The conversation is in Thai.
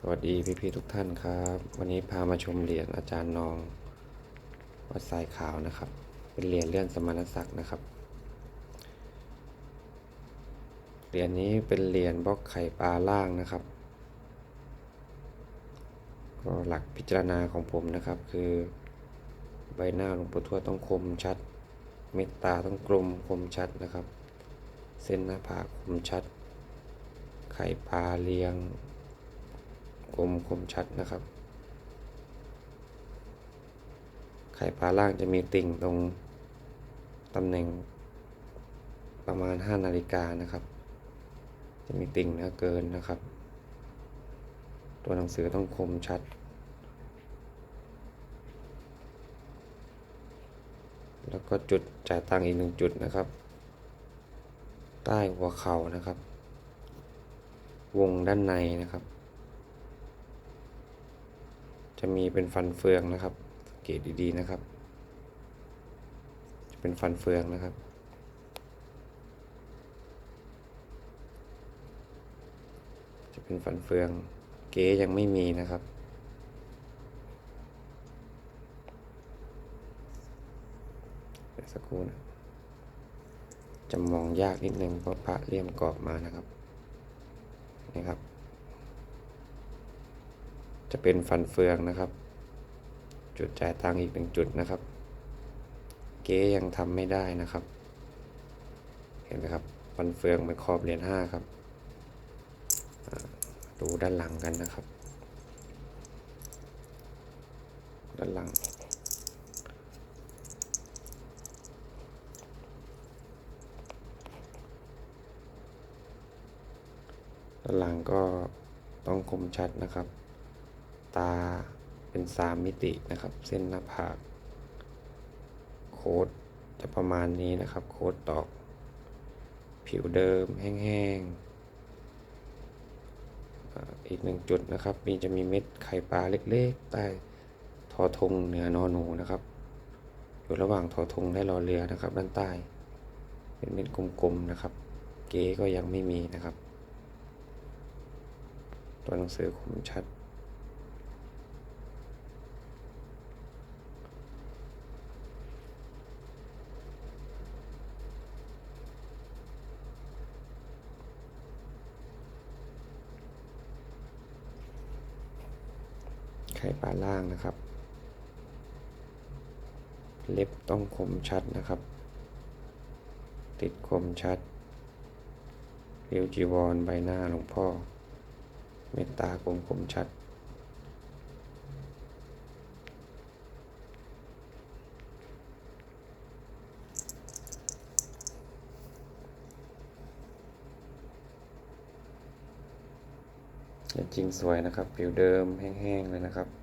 สวัสดีพี่ๆทุกท่านครับ วันนี้พามาชมเหรียญอาจารย์นอง วัดสายขาวนะครับ เป็นเหรียญเลื่อนสมณศักดิ์นะครับ เหรียญนี้เป็นเหรียญบล็อกไข่ปลาล่างนะครับ ก็หลักพิจารณาของผมนะครับ คือใบหน้าหลวงปู่ทวดต้องคมชัด เม็ดตาต้องกลมคมชัดนะครับ เส้นหน้าผากคมชัด ไข่ปลาเรียง คมคมชัดนะครับ ไข่ปลาล่างจะมีติ่งตรงตำแหน่งประมาณ 5 นาฬิกานะครับ จะมีติ่งเนื้อเกินนะครับ ตัวหนังสือต้องคมชัด แล้วก็จุดจ่ายตังค์อีกหนึ่งจุดนะครับ ใต้หัวเข่านะครับ วงด้านในนะครับ จะมีเป็นฟันเฟืองนะครับสังเกตดีๆนะครับ จะเป็นฟันเฟืองนะครับ จะเป็นฟันเฟือง เก๋ยังไม่มีนะครับสักครู่นะจะมองยากนิดนึงเพราะพระเลี่ยมกรอบมานะครับนี่ครับ จะเป็นฟันเฟืองนะครับ จุดจ่ายตังค์อีกหนึ่งจุดนะครับ เก๊ยังทำไม่ได้นะครับ เห็นไหมครับฟันเฟืองมันขอบเหรียญห้าครับดูด้านหลังกันนะครับ ด้านหลังด้านหลังก็ต้องคมชัดนะครับ ตาเป็นสามมิตินะครับ เส้นหน้าผาก โค้ดจะประมาณนี้นะครับ โค้ดตอก ผิวเดิมแห้งๆอีกหนึ่งจุดนะครับ มีจะมีเม็ดไข่ปลาเล็กๆ ใต้ทอทงเหนือนอหนูนะครับ อยู่ระหว่างทอทงและรอเรือนะครับ ด้านใต้ เป็นเม็ดกลมๆนะครับ เก๋ก็ยังไม่มีนะครับ ตัวหนังสือคมชัด ไข่ปลาล่างนะครับ เล็บต้องคมชัดนะครับ ติดคมชัดเรียวจีวรใบหน้าหลวงพ่อ เมตตากลมคมชัด จริงสวยนะครับ ผิวเดิมแห้งๆเลยนะครับ